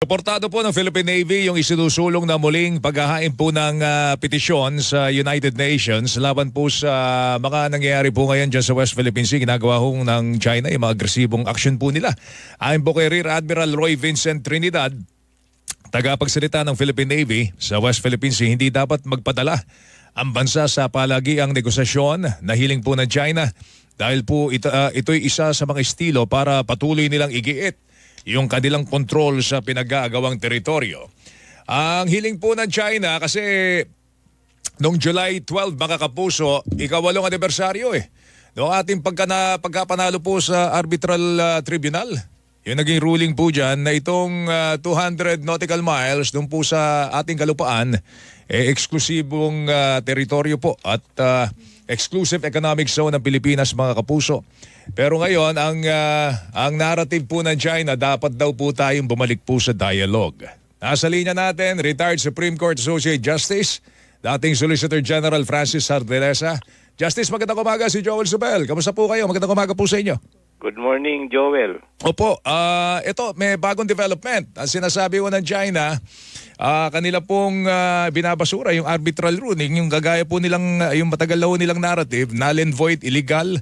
Reportado po ng Philippine Navy yung isinusulong na muling paghahain po ng ah, petisyon sa United Nations laban po sa mga nangyayari po ngayon dyan sa West Philippine Sea. Ginagawa ng China yung mga agresibong action po nila. Ayon po kay Rear Admiral Roy Vincent Trinidad, tagapagsalita ng Philippine Navy sa West Philippine Sea, hindi dapat magpadala ang bansa sa palagiang negosasyon na hiling po ng China dahil po ito, ah, ito'y isa sa mga estilo para patuloy nilang igiit yung kanilang kontrol sa pinag-aagawang teritoryo. Ang hiling po ng China kasi noong July 12 mga kapuso, ikawalong anibersaryo eh. Noong ating pagkana, pagkapanalo po sa arbitral ah, tribunal. Yung naging ruling po dyan na itong ah, 200 nautical miles doon po sa ating kalupaan, eh, eksklusibong ah, teritoryo po at ah, exclusive economic zone ng Pilipinas mga kapuso. Pero ngayon, ang, ah, ang narrative po ng China, dapat daw po tayong bumalik po sa dialogue. Nasa linya natin, retired Supreme Court Associate Justice, dating Solicitor General Francis Sardelesa. Justice, magandang umaga si Joel Subel. Kamusta po kayo? Magandang umaga po sa inyo. Good morning, Joel. Opo, ah ito, may bagong development. Ang sinasabi ko ng China, ah kanila pong ah, binabasura yung arbitral ruling, yung gagaya po nilang, ah, yung matagal na nilang narrative, null and void, illegal.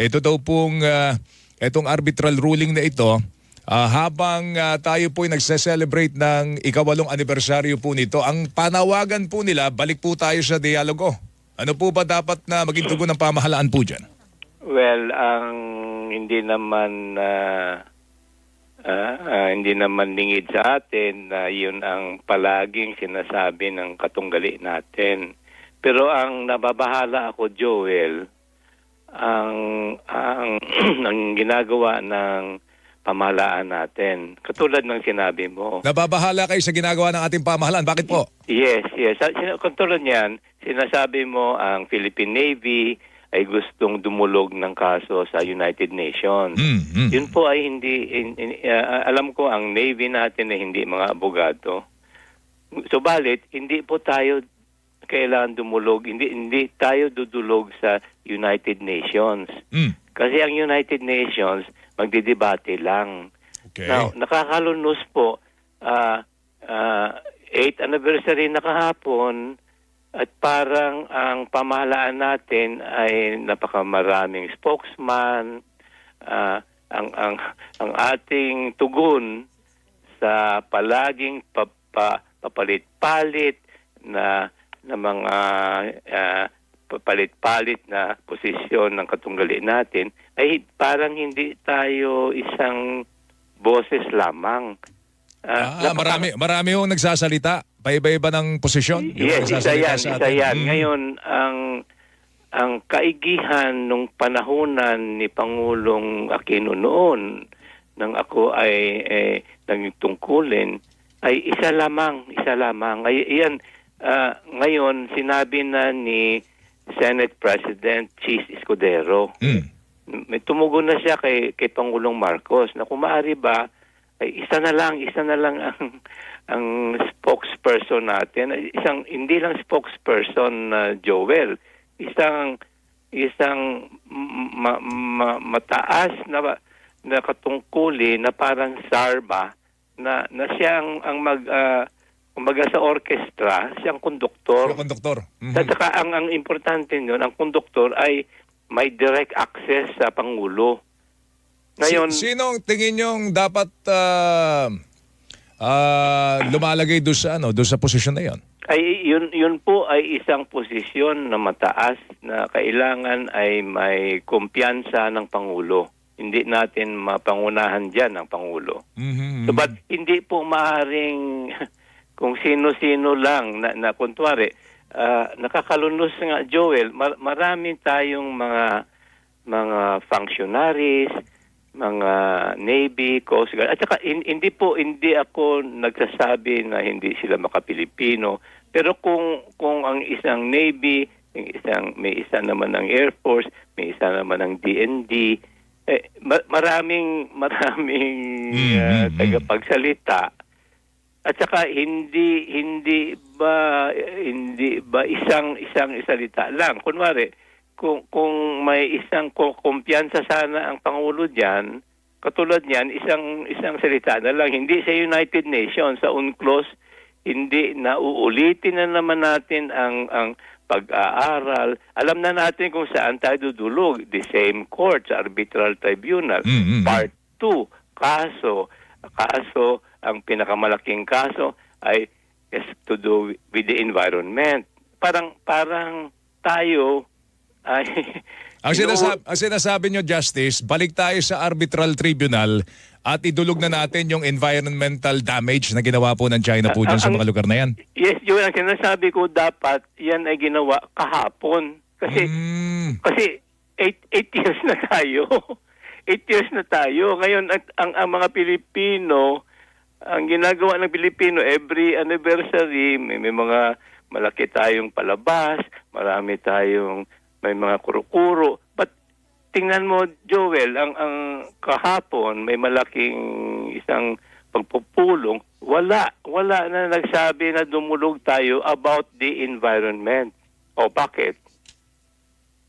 Ito daw pong, ah, itong arbitral ruling na ito, ah, habang ah, tayo po ay nagse-celebrate ng ikawalong anibersaryo po nito, ang panawagan po nila, balik po tayo sa dialogo. Ano po ba dapat na maging tugon ng pamahalaan po dyan? Well, ang hindi naman ah, ah, ah, hindi naman lingid sa atin na yun ang palaging sinasabi ng katunggali natin. Pero ang nababahala ako, Joel, ang ang ang ginagawa ng pamahalaan natin. Katulad ng sinabi mo. Nababahala kayo sa ginagawa ng ating pamahalaan. Bakit po? Yes, yes. Katulad niyan, sinasabi mo ang Philippine Navy ay gustong dumulog ng kaso sa United Nations. Mm, mm. Yun po ay hindi, in- in- uh, alam ko ang Navy natin ay hindi mga abogado. Subalit, hindi po tayo kailangan dumulog, hindi, hindi tayo dudulog sa United Nations. Mm. Kasi ang United Nations, magdidebate lang. Okay. Now, nakakalunos po, ah ah, 8th anniversary na kahapon at parang ang pamahalaan natin ay napakamaraming spokesman, ah, ang, ang, ang ating tugon sa palaging papa, papalit-palit na na mga ah, papalit-palit na posisyon ng katunggali natin ay parang hindi tayo isang boses lamang. Ah, napaka- marami marami yung nagsasalita. Paiba-iba ng posisyon. Yes, isa yan, sa isa atin. yan. Mm. Ngayon, ang ang kaigihan nung panahunan ni Pangulong Aquino noon nang ako ay eh, naging tungkulin ay isa lamang, isa lamang. Ay, iyan, ah, ngayon sinabi na ni Senate President Cheese Escudero Mm. may tumugon na siya kay kay Pangulong Marcos na kung maaari ba ay isa na lang isa na lang ang ang spokesperson natin isang hindi lang spokesperson na Joel isang isang ma- ma- mataas na na katungkuli na parang sarba na na siya ang, ang mag ah, kumbaga sa orchestra siyang konduktor Yung konduktor. Mhm. at saka ang, ang importante nun, ang konduktor ay may direct access sa Pangulo. Ngayon, Si- sinong tingin nyong dapat ah, ah, lumalagay doon sa ano, doon sa posisyon na 'yon? ay yun, yun po ay isang posisyon na mataas na kailangan ay may kumpiyansa ng Pangulo. Hindi natin mapangunahan dyan ang Pangulo. Mhm. So, but hindi po maaring kung sino-sino lang na, na kunwari, ah, nakakalunos nga Joel, mar- marami tayong mga mga functionaries, mga Navy, Coast Guard. At saka hin- hindi po hindi ako nagsasabi na hindi sila makapilipino, pero kung kung ang isang Navy, isang may isa naman ng Air Force, may isa naman ng DND, eh, ma- maraming maraming mm. tagapagsalita at saka hindi hindi ba hindi ba isang isang isalita lang kunwari kung kung may isang ku- kumpiyansa sana ang pangulo diyan katulad niyan, isang isang salita na lang, hindi sa United Nations, sa UNCLOS, hindi na uulitin na naman natin ang ang pag-aaral. Alam na natin kung saan tayo dudulog. The same court, sa arbitral tribunal. Mm, mm, mm. Part 2, kaso. Kaso, ang pinakamalaking kaso ay has to do with the environment. Parang parang tayo ay Ang sinasabi, ang sinasabi nyo, Justice, balik tayo sa arbitral tribunal at idulog na natin yung environmental damage na ginawa po ng China po dyan sa mga lugar na yan. Yes, yun ang sinasabi ko dapat yan ay ginawa kahapon. Kasi Mm. kasi eight, eight years na tayo. eight years na tayo. Ngayon ang, ang, ang mga Pilipino, ang ginagawa ng Pilipino every anniversary, may, may mga malaki tayong palabas, marami tayong may mga kuro-kuro. But tingnan mo, Joel, ang, ang kahapon may malaking isang pagpupulong, wala, wala na nagsabi na dumulog tayo about the environment. O bakit?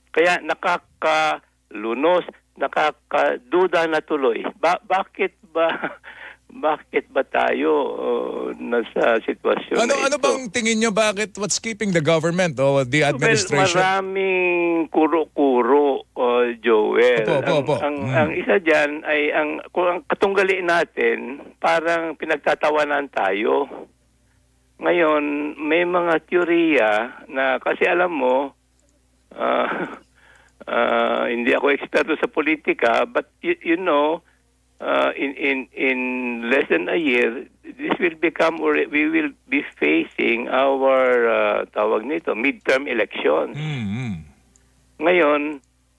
Kaya nakakalunos, nakakaduda na tuloy. Ba- bakit ba bakit ba tayo uh, nasa sitwasyon Ano na ano ito? bang tingin nyo bakit what's keeping the government o the administration? Well, maraming kuro-kuro, uh, Joel. Opo, opo, ang, opo. Ang, Mm. ang isa dyan ay ang, ang katunggali natin, parang pinagtatawanan tayo. Ngayon, may mga teorya na kasi alam mo, ah, ah, hindi ako eksperto sa politika, but you, you know, uh, in in in less than a year, this will become or we will be facing our uh, tawag nito midterm elections. Mm, mm. Ngayon,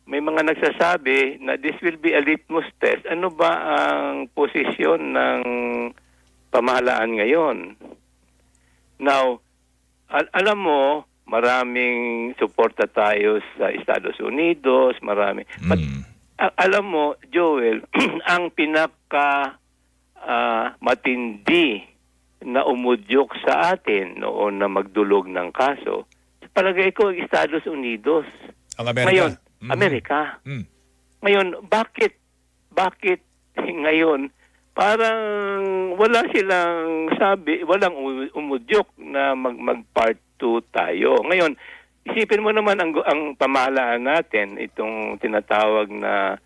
may mga nagsasabi na this will be a litmus test. Ano ba ang posisyon ng pamahalaan ngayon? Now, al- alam mo, maraming suporta tayo sa Estados Unidos, marami. But Mm. A- alam mo, Joel, ang pinaka ah, matindi na umudyok sa atin noon na magdulog ng kaso, sa palagay ko, Estados Unidos. Ang Amerika. Ngayon, Mm. Amerika. Mm. Ngayon, bakit, bakit ngayon, parang wala silang sabi, walang umudyok na mag, mag part 2 tayo. Ngayon, isipin mo naman ang, ang pamahalaan natin, itong tinatawag na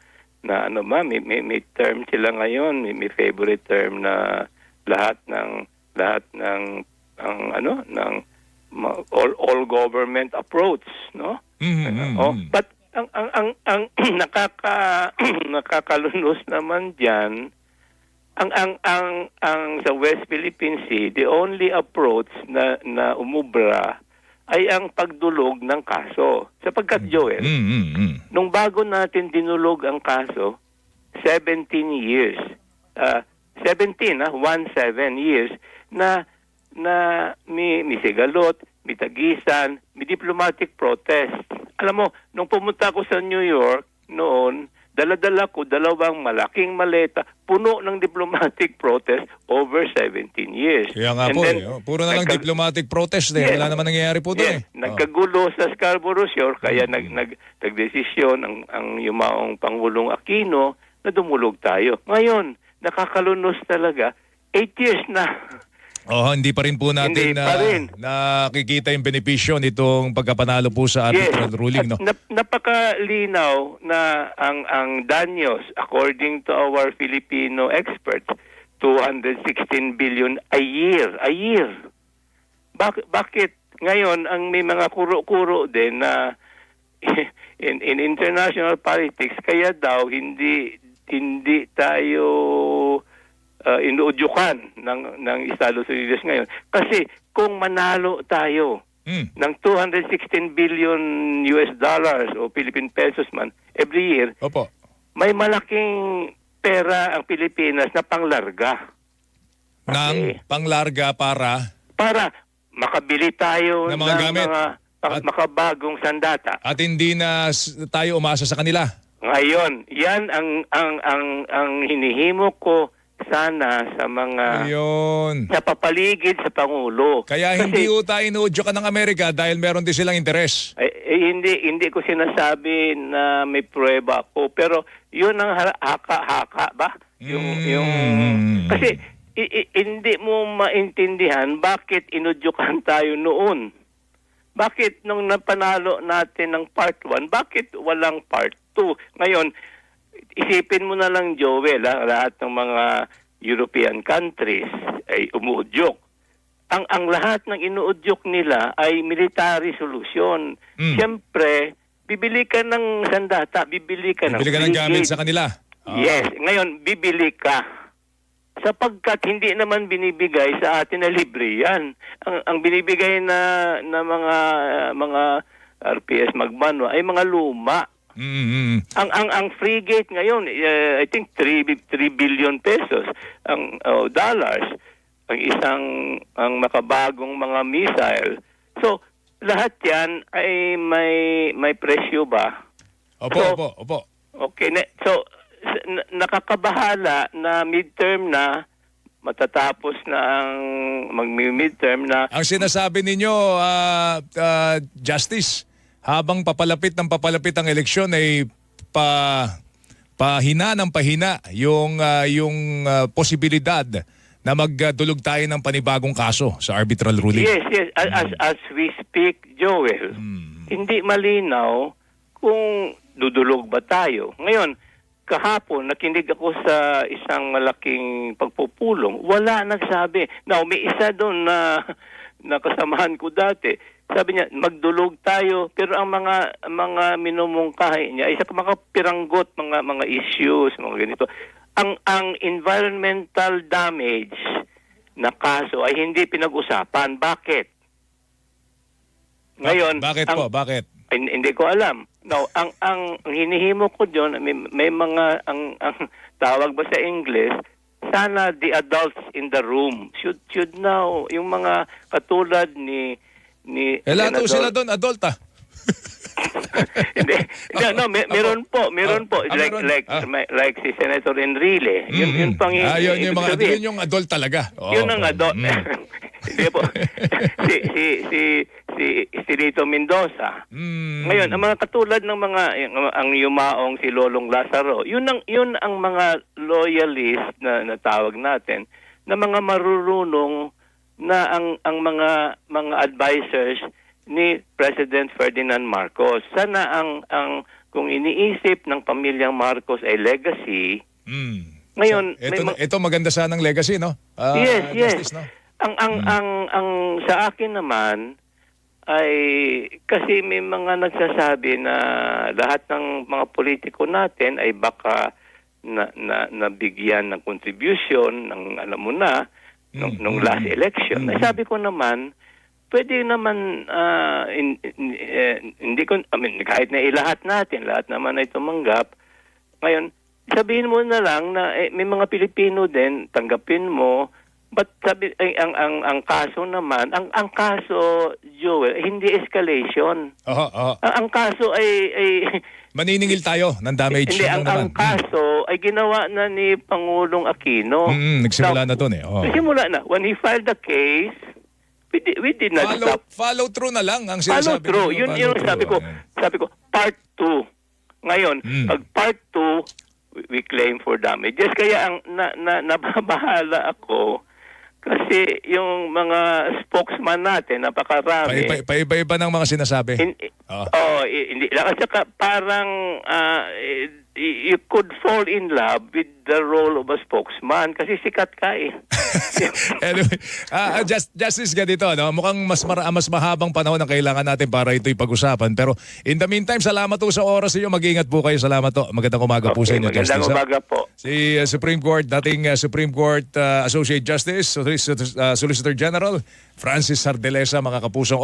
na ano ba, may, may, may term sila ngayon, may, may favorite term na lahat ng lahat ng ang ano ng all all government approach, no? Mm, mm, Oh, mm. but ang ang ang, ang nakaka nakakalunos naman diyan ang ang ang ang sa West Philippine Sea, the only approach na na umubra ay ang pagdulog ng kaso. Sapagkat Joel, Mm, mm, mm. nung bago natin dinulog ang kaso, 17 years. ah 17, ah, 17 years na na may, may sigalot, may tagisan, may diplomatic protest. Alam mo, nung pumunta ako sa New York noon, dala-dala ko dalawang malaking maleta, puno ng diplomatic protest over 17 years. Kaya nga And po, then, eh, oh, puro na lang diplomatic protest eh. Yes. Wala naman nangyayari po doon Yes, eh. Oh. nagkagulo sa Scarborough Shore kaya nag nag nagdesisyon ang ang yumaong Pangulong Aquino na dumulog tayo. Ngayon, nakakalunos talaga. Eight years na. Oh, hindi pa rin po natin Hindi na rin. nakikita yung benepisyo nitong pagkapanalo po sa arbitral ruling, no? Nap- napakalinaw na ang ang danyos according to our Filipino experts 216 billion a year, a year. Bak- bakit ngayon ang may mga kuro-kuro din na in, in international politics kaya daw hindi hindi tayo uh, inuudyukan ng ng Estados Unidos ngayon kasi kung manalo tayo Mm. ng 216 billion US dollars o Philippine pesos man every year, Opo. may malaking pera ang Pilipinas na panglarga Nang panglarga para para makabili tayo Ng mga gamit. mga At- makabagong sandata. at hindi na tayo umasa sa kanila. Ngayon, yan ang ang ang ang hinihimo ko sana sa mga Ayun. sa papaligid sa pangulo. Kaya Kasi- hindi ho tayo inuudyo ka ng Amerika dahil meron din silang interes. Eh, eh, hindi hindi ko sinasabi na may pruweba ako pero yun ang ha- haka-haka ba yung Mm. yung kasi i- i- hindi mo maintindihan bakit inudyukan tayo noon bakit nung napanalo natin ng part 1 bakit walang part 2 ngayon isipin mo na lang Joel ha, lahat ng mga European countries ay umuudyok ang ang lahat ng inuudyok nila ay military solution. Mm. Siyempre, bibili ka ng sandata, bibili ka ng Bili ka ng gamit sa kanila. Ah. Yes, ngayon bibili ka. Sapagkat hindi naman binibigay sa atin na libre 'yan. Ang ang binibigay na na mga mga RPS magmano ay mga luma. Mm, mm. Ang ang ang frigate ngayon eh, I think 3 3 billion pesos ang oh, dollars ang isang ang makabagong mga missile. So lahat 'yan ay may may presyo ba? Opo, So- opo, opo. Okay, ne- so na- nakakabahala na midterm na matatapos na ang mag-midterm na Ang sinasabi ninyo, ah, ah, Justice, habang papalapit ng papalapit ang eleksyon ay pa pahina ng pahina yung ah, yung ah, posibilidad na magdulog tayo ng panibagong kaso sa arbitral ruling. Yes, yes. As, as, as we speak, Joel, hindi malinaw kung dudulog ba tayo. Ngayon, kahapon, nakinig ako sa isang malaking pagpupulong. Wala nagsabi. Now, may isa doon na, na kasamahan ko dati. Sabi niya, magdulog tayo. Pero ang mga mga minumungkahi niya, isa mga piranggot, mga mga issues, mga ganito. Ang ang environmental damage na kaso ay hindi pinag-usapan. Bakit? Ngayon, Ba- bakit ang, po? Bakit? ay, hindi ko alam. No, ang ang, ang hinihimo ko diyon may, may mga ang, ang tawag ba sa English sana the adults in the room should should know yung mga katulad ni ni Eh, lahat Senador- sila doon, adult ah. hindi. No, no, may, meron po, meron po. Ah, like, meron. like, Ah. may- like si Senator Enrile. Yun, yun pang ah, yun, yung, ibig mga, sabihin. yun yung adult talaga. Oo. Yun ang adult. Mm. Hindi po. si, si, si, si, si Rito Mendoza. Mm. Ngayon, ang mga katulad ng mga yung- ang yumaong si Lolong Lazaro, yun ang yun ang mga loyalist na natawag natin na mga marurunong na ang ang mga mga advisors ni President Ferdinand Marcos. Sana ang ang kung iniisip ng pamilyang Marcos ay legacy, Mm. Ngayon, ito, may ma- ito maganda sanang legacy, no? Ah, yes, yes. Justice, no? Ang ang ang ang sa akin naman ay kasi may mga nagsasabi na lahat ng mga politiko natin ay baka na, na nabigyan ng contribution ng alam mo na nung, nung last election. Ay sabi ko naman pwede naman ah, in- in- eh, hindi ko I mean, kahit na ilahat natin lahat naman ay tumanggap ngayon sabihin mo na lang na eh, may mga Pilipino din tanggapin mo but sabi ay, ang ang ang kaso naman ang ang kaso Joel hindi escalation Oho, oho. ang, ang kaso ay ay Maniningil tayo ng damage. hindi ang, ang naman. kaso ay ginawa na ni Pangulong Aquino Mm, mm, nagsimula Now, na to eh. Oh. nagsimula na when he filed the case we did, we did not Follow, stop follow through na lang ang follow sinasabi. through. ninyo, Yun follow yun through. sabi ko. Sabi ko part 2. Ngayon, Mm. pag part 2 we, we claim for damages. Kaya ang na, na, nababahala ako kasi yung mga spokesman natin napakarami. Pa- pa- Paiba-iba ng mga sinasabi. In, Ah. oh, i- hindi lang. At saka parang ah, eh, you could fall in love with the role of a spokesman kasi sikat ka eh. anyway, ah, ah, just, justice ganito, no? mukhang mas, mara- mas mahabang panahon ang kailangan natin para ito'y pag-usapan. Pero in the meantime, salamat po sa oras niyo. Mag-ingat po kayo. Salamat po. Magandang umaga po sa Okay, inyo, magandang Justice. ha? umaga po. Si uh, Supreme Court, dating uh, Supreme Court uh, Associate Justice, Solic- uh, Solicitor General, Francis Sardelesa, mga kapusong